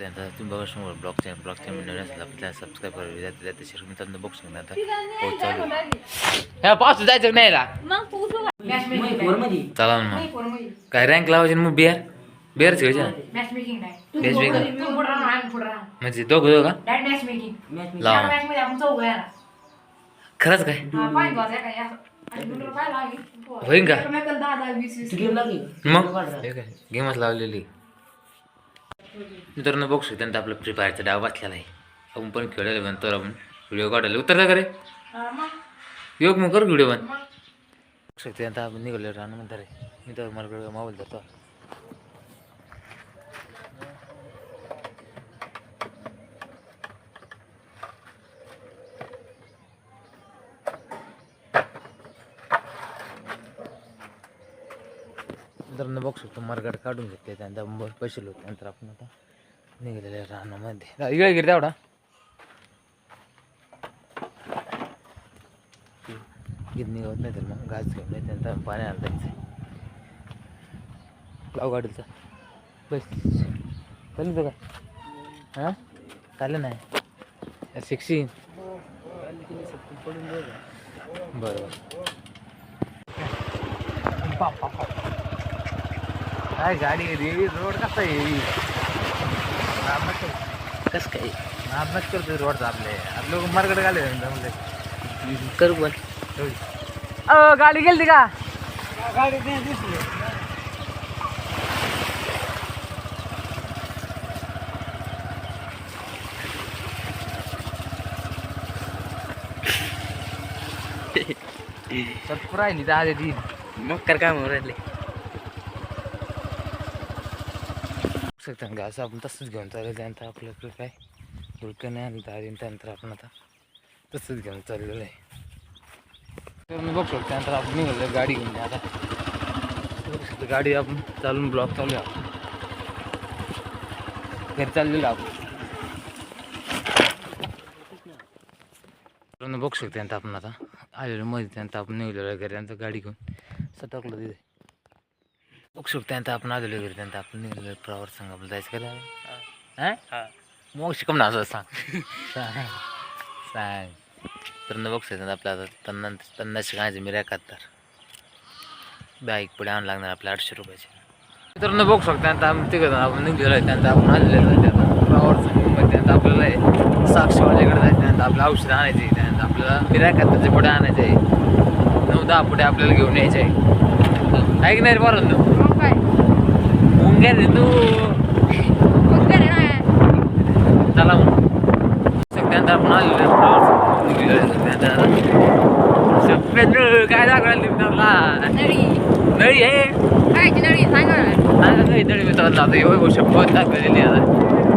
त्यानंतर तुम्ही बघा समोर ब्लॉगच्या ब्लॉगच्या नवीन असेल आपल्याला सबस्क्राईब करावी जाते जाते शेअर मित्रांनो बघू शकता आता पाऊस चालू आहे. ह्या पाऊस जायचं नाही चला ना मग काय रँक लावायची ना मग बिअर बिअरच घ्यायची ना मॅच मेकिंग म्हणजे दोघं दोघं लावा. खरंच काय. होईन का? मग काय गेमच लावलेली मित्रांनो बघू शकता नंतर आपलं फ्री फायरचा डाव बसलेला आहे. आपण पण खेळलेलं पण तर आपण व्हिडिओ काढायला उतरला का रे? मग? योग मग कर व्हिडिओ पण. मग? बघू शकते आता आपण निघालो राहणं म्हणता रे. मी तर मला मोबाईल धरतो. मित्रांनो बघू शकतो मार्गाट काढून घेतले त्यानंतर बरं पैसे होते नंतर आपण आता निघालेल्या रानामध्ये. इकडे गिर तेवढा गिरणी निघत नाही तर मग घास घेऊन नाही त्यानंतर पाणी जायचं लाव गाडीचा बस. चालेल का? हां? चालेल नाही? सिक्स्टीन बरोबर. काय गाडी रेवी रोड कसा आहे? कस काय? अभ्यास करतोय रोडचा आपले आपले लोक मार्केट घाले म्हणले कर पण. अ गाडी गेली का? गाडी नाही दिसली. सत्पर राहिली तर आधी ती मग कर काय म्हणून राहिले. शकता घास आपण तसंच घेऊन चालेल त्यानंतर आपल्याकडे काय? धुळकं नाही आणि तर त्यानंतर आपण आता तसंच घेऊन चाललेलं आहे. तर मी बघू त्यानंतर आपण निघालो गाडी घेऊन आता. गाडी आपण चालून ब्लॉक चालू आहे आपण. घरी चाललेलो आपण. बघू शकतो त्यानंतर आपण आता आलेलो मध्ये त्यानंतर आपण निघलेलो घरी त्यानंतर गाडी घेऊन. सटकलं तिथे. बघू शकतो त्यानंतर आपण आलेलो घरी त्यानंतर आपण निघलेलो प्रवार सांग आपलं जायचं का हां. मग शिकम ना असं सांग. सांग. सांग. तर न बघू शकतो आपल्या आता पन्नास पन्नास शिकायचं मी एकाहत्तर बाईक पुढे आणावं लागणार आपल्या आठशे रुपयाचे. तर न बघू शकतो त्यानंतर आम्ही तिकडं आपण निघलेलो आहे त्यानंतर आपण आलेलो आहे प्रवार संघ त्यानंतर आपल्याला हे साक्षीवाल्याकडे जायचं आपलं औषध आणायचे त्यानंतर आपल्याला मिराकाताचे पुढे आणायचे. आहे नऊ दहा पुढे आपल्याला घेऊन यायचे. आहे ऐक नाही बरं काय? मुंग्या रे तू. मग काय रे नाही चला मग. त्यानंतर आपण आलेलो आहे आहे सफेद काय तुम्ही आपला नळी. आहे काय नळी? सांगा ना. नाही नळी नळी मित्रांनो आता एवढं शपथ दाखवलेली आता